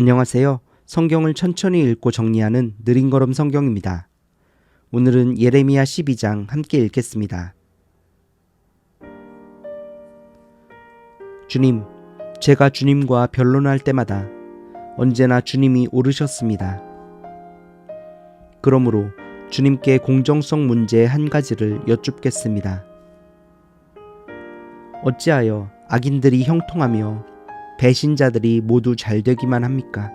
안녕하세요. 성경을 천천히 읽고 정리하는 느린 걸음 성경입니다. 오늘은 예레미야 12장 함께 읽겠습니다. 주님, 제가 주님과 변론할 때마다 언제나 주님이 오르셨습니다. 그러므로 주님께 공정성 문제 한 가지를 여쭙겠습니다. 어찌하여 악인들이 형통하며 배신자들이 모두 잘 되기만 합니까?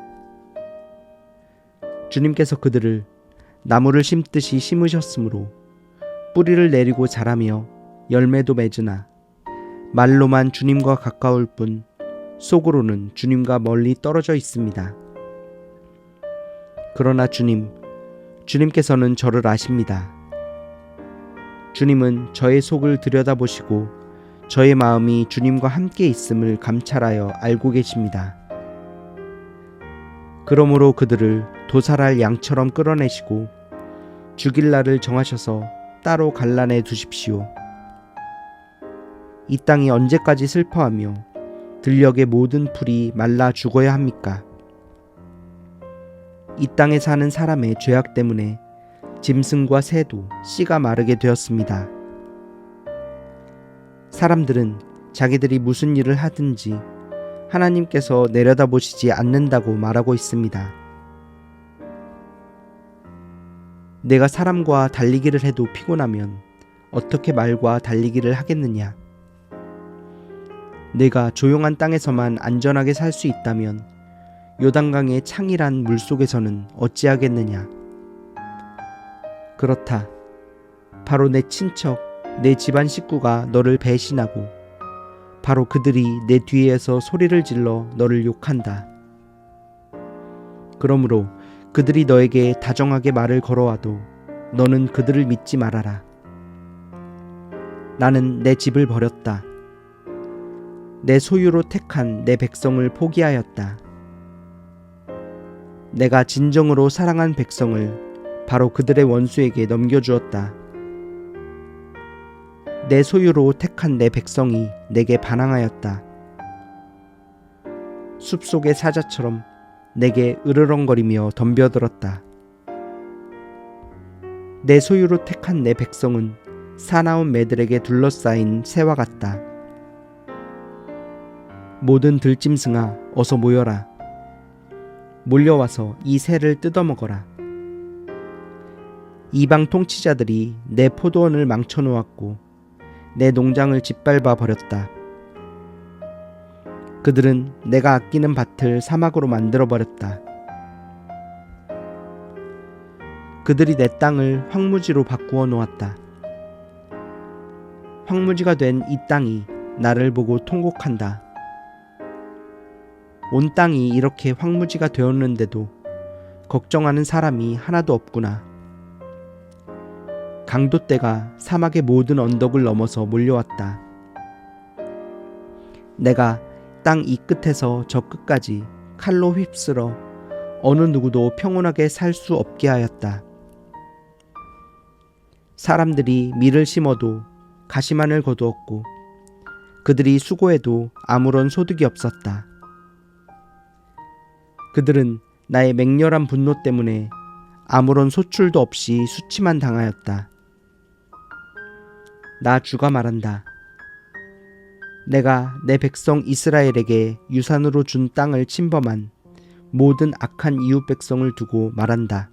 주님께서 그들을 나무를 심듯이 심으셨으므로 뿌리를 내리고 자라며 열매도 맺으나 말로만 주님과 가까울 뿐 속으로는 주님과 멀리 떨어져 있습니다. 그러나 주님, 주님께서는 저를 아십니다. 주님은 저의 속을 들여다보시고 저의 마음이 주님과 함께 있음을 감찰하여 알고 계십니다. 그러므로 그들을 도살할 양처럼 끌어내시고 죽일 날을 정하셔서 따로 갈라내 두십시오. 이 땅이 언제까지 슬퍼하며 들녘의 모든 풀이 말라 죽어야 합니까? 이 땅에 사는 사람의 죄악 때문에 짐승과 새도 씨가 마르게 되었습니다. 사람들은 자기들이 무슨 일을 하든지 하나님께서 내려다보시지 않는다고 말하고 있습니다. 내가 사람과 달리기를 해도 피곤하면 어떻게 말과 달리기를 하겠느냐? 내가 조용한 땅에서만 안전하게 살 수 있다면 요단강의 창이란 물 속에서는 어찌하겠느냐? 그렇다. 바로 내 친척, 내 집안 식구가 너를 배신하고 바로 그들이 내 뒤에서 소리를 질러 너를 욕한다. 그러므로 그들이 너에게 다정하게 말을 걸어와도 너는 그들을 믿지 말아라. 나는 내 집을 버렸다. 내 소유로 택한 내 백성을 포기하였다. 내가 진정으로 사랑한 백성을 바로 그들의 원수에게 넘겨주었다. 내 소유로 택한 내 백성이 내게 반항하였다. 숲속의 사자처럼 내게 으르렁거리며 덤벼들었다. 내 소유로 택한 내 백성은 사나운 매들에게 둘러싸인 새와 같다. 모든 들짐승아 어서 모여라. 몰려와서 이 새를 뜯어먹어라. 이방 통치자들이 내 포도원을 망쳐놓았고 내 농장을 짓밟아 버렸다. 그들은 내가 아끼는 밭을 사막으로 만들어 버렸다. 그들이 내 땅을 황무지로 바꾸어 놓았다. 황무지가 된 이 땅이 나를 보고 통곡한다. 온 땅이 이렇게 황무지가 되었는데도 걱정하는 사람이 하나도 없구나. 강도떼가 사막의 모든 언덕을 넘어서 몰려왔다. 내가 땅 이 끝에서 저 끝까지 칼로 휩쓸어 어느 누구도 평온하게 살 수 없게 하였다. 사람들이 밀을 심어도 가시만을 거두었고 그들이 수고해도 아무런 소득이 없었다. 그들은 나의 맹렬한 분노 때문에 아무런 소출도 없이 수치만 당하였다. 나 주가 말한다. 내가 내 백성 이스라엘에게 유산으로 준 땅을 침범한 모든 악한 이웃 백성을 두고 말한다.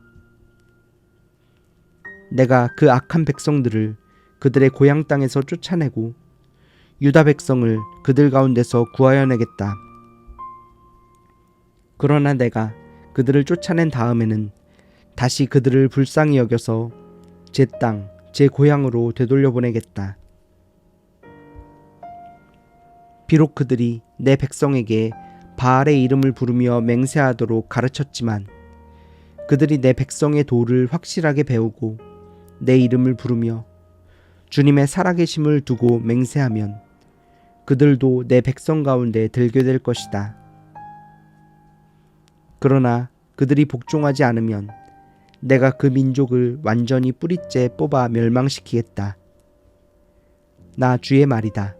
내가 그 악한 백성들을 그들의 고향 땅에서 쫓아내고 유다 백성을 그들 가운데서 구하여 내겠다. 그러나 내가 그들을 쫓아낸 다음에는 다시 그들을 불쌍히 여겨서 제 땅, 제 고향으로 되돌려 보내겠다. 비록 그들이 내 백성에게 바알의 이름을 부르며 맹세하도록 가르쳤지만 그들이 내 백성의 도를 확실하게 배우고 내 이름을 부르며 주님의 살아계심을 두고 맹세하면 그들도 내 백성 가운데 들게 될 것이다. 그러나 그들이 복종하지 않으면 내가 그 민족을 완전히 뿌리째 뽑아 멸망시키겠다. 나 주의 말이다.